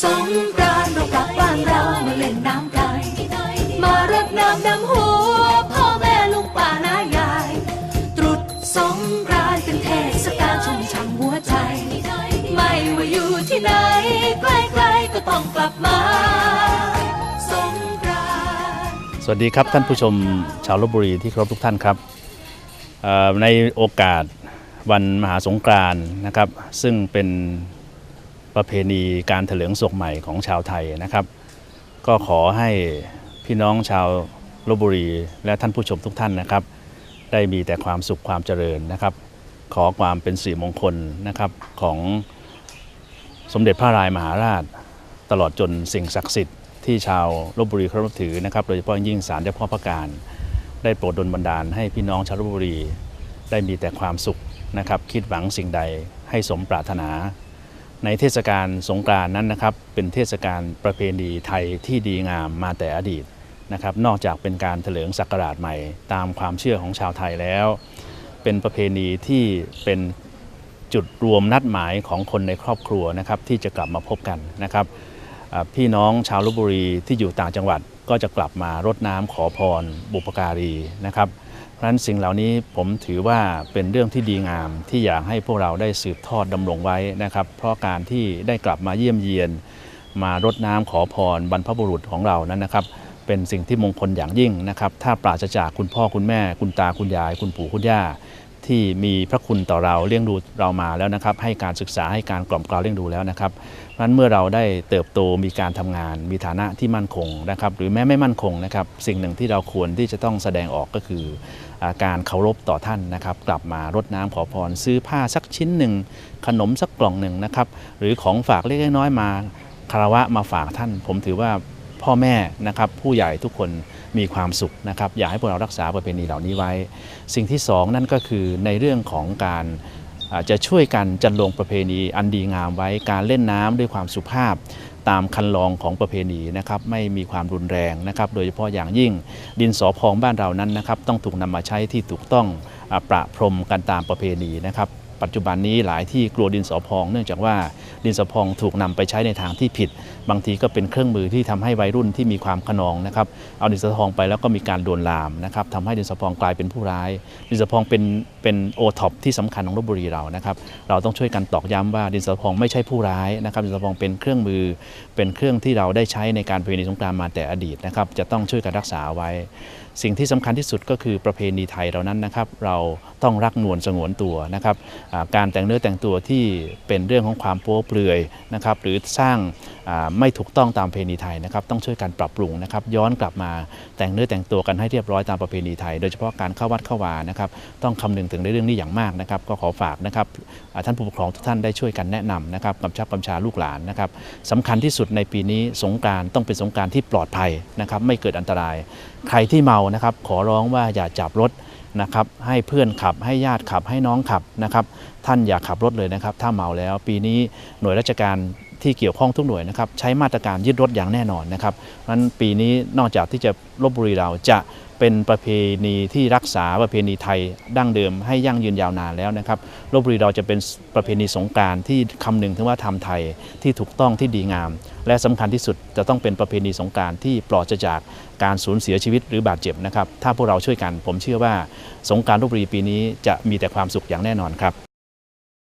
สงกรานต์เรากลับบ้านเรามาเล่นน้ำกันมารดน้ำดำหัวพ่อแม่ลุงป้าน้ายาย ตรุษสงกรานต์เป็นเทศกาลชุ่มฉ่ำหัวใจ ไม่ว่าอยู่ที่ไหนใกล้ๆก็ต้องกลับมาสงกรานต์สวัสดีครับท่านผู้ชมชาวลบบุรีที่เคารพทุกท่านครับในโอกาสวันมหาสงกรานต์นะครับ ซึ่งเป็น ประเพณีการเถลิงศกใหม่ของชาวไทยนะครับ ก็ขอให้พี่น้องชาวลบบุรีและท่านผู้ชมทุกท่านนะครับ ได้มีแต่ความสุขความเจริญนะครับ ขอความเป็นสิริมงคลนะครับของสมเด็จพระรายมหาราช ตลอดจนสิ่งศักดิ์สิทธิ์ที่ชาวลบบุรีเคารพถือนะครับโดยเฉพาะยิ่งศาลเจ้าพ่อพระการ ได้โปรดดลบันดาลให้พี่น้องชาวลบบุรีได้มีแต่ความสุขนะครับ คิดหวังสิ่งใดให้สมปรารถนา ในเทศกาลสงกรานต์นั้นนะครับเป็นเทศกาลประเพณีไทยที่ดีงามมาแต่อดีตนะครับนอกจากเป็นการเถลิงศักราชใหม่ ตามความเชื่อของชาวไทยแล้ว เป็นประเพณีที่เป็นจุดรวมนัดหมายของคนในครอบครัวนะครับที่จะกลับมาพบกันนะครับพี่น้องชาวลบบุรีที่อยู่ต่างจังหวัดก็จะกลับมารดน้ำขอพรบุปการีนะครับ ราะฉะนั้นสิ่งเหล่านี้ผมถือว่าเป็นเรื่องที่ดีงามที่อยากให้พวกเราได้สืบทอดดำรงไว้นะครับ เพราะการที่ได้กลับมาเยี่ยมเยียน มารดน้ำขอพรบรรพบุรุษของเรานั้นนะครับ เป็นสิ่งที่มงคลอย่างยิ่งนะครับ ถ้าปราศจากคุณพ่อคุณแม่ คุณตาคุณยาย คุณปู่คุณย่า ที่มีพระคุณต่อเราเลี้ยงดูเรามาแล้วนะครับ ให้การศึกษาให้การกล่อมกล่าวเลี้ยงดูแล้วนะครับเพราะนั้นเมื่อเราได้เติบโตมีการทำงาน มีฐานะที่มั่นคงนะครับ หรือแม้ไม่มั่นคงนะครับ สิ่งหนึ่งที่เราควรที่จะต้องแสดงออกก็คือการเคารพต่อท่านนะครับ กลับมารดน้ำขอพรซื้อผ้าสักชิ้นหนึ่งขนมสักกล่องหนึ่งนะครับ หรือของฝากเล็กน้อยมาคารวะมาฝากท่าน ผมถือว่า พ่อแม่นะครับผู้ใหญ่ทุกคนมีความสุขนะครับอยากให้พวกเรารักษาประเพณีเหล่านี้ไว้ สิ่งที่สองนั่นก็คือในเรื่องของการจะช่วยกันจันลงประเพณีอันดีงามไว้การเล่นน้ำด้วยความสุภาพตามคันลองของประเพณีนะครับไม่มีความรุนแรงนะครับโดยเฉพาะอย่างยิ่งดินสอพองบ้านเรานั้นนะครับต้องถูกนำมาใช้ที่ถูกต้องประพรมกันตามประเพณีนะครับ ปัจจุบันนี้หลายที่กลัวดินสอพอง เนื่องจากว่าดินสอพองถูกนำไปใช้ในทางที่ผิด บางทีก็เป็นเครื่องมือที่ทำให้วัยรุ่นที่มีความขนองนะครับเอาดินสอพองไปแล้วก็มีการโดนลามนะครับทำให้ดินสอพองกลายเป็นผู้ร้าย ดินสอพองเป็นเป็นโอท็อปที่สำคัญของลบบุรีเรานะครับเราต้องช่วยกันตอกย้ำว่าดินสอพองไม่ใช่ผู้ร้ายนะครับดินสอพองเป็นเครื่องมือ เป็นเครื่องที่เราได้ใช้ในการประเพณีสงกรานต์มาแต่อดีตนะครับจะต้องช่วยกันรักษาไว้ สิ่งที่สำคัญที่สุดก็คือประเพณีไทยเรานั้นนะครับ เราต้องรักนวลสงวนตัวนะครับการแต่งเนื้อแต่งตัวที่เป็นเรื่องของความโป๊เปลือยนะครับหรือสร้างไม่ถูกต้องตามประเพณีไทยนะครับต้องช่วยกันปรับปรุงนะครับย้อนกลับมาแต่งเนื้อแต่งตัวกันให้เรียบร้อยตามประเพณีไทย โดยเฉพาะการเข้าวัดเข้าวานะครับต้องคำนึงถึงในเรื่องนี้อย่างมากนะครับก็ขอฝากนะครับท่านผู้ปกครองทุกท่านได้ช่วยกันแนะนำนะครับกำชับกำชาลูกหลานนะครับสำคัญที่สุดในปีนี้สงการต้องเป็นสงการที่ปลอดภัยนะครับไม่เกิดอันตราย ใครที่เมานะครับขอร้องว่าอย่าจับรถนะครับให้เพื่อนขับให้ญาติขับให้น้องขับนะครับ ท่านอย่าขับรถเลยนะครับ ถ้าเมาแล้วปีนี้หน่วยราชการที่เกี่ยวข้องทุกหน่วยนะครับ ใช้มาตรการยึดรถอย่างแน่นอนนะครับเพราะฉะนั้นปีนี้นอกจากที่จะลบบุรีเราจะเป็นประเพณีที่รักษาประเพณีไทยดั้งเดิมให้ยั่งยืนยาวนานแล้วนะครับลบบุรีเราจะเป็นประเพณีสงการที่คำนึงถึงว่าทำไทยที่ถูกต้องที่ดีงาม และสำคัญที่สุดจะต้องเป็นประเพณีสงการที่ปลอดจากการสูญเสียชีวิตหรือบาดเจ็บนะครับถ้าพวกเราช่วยกัน ผมเชื่อว่าสงการลบบุรีปีนี้จะมีแต่ความสุขอย่างแน่นอนครับ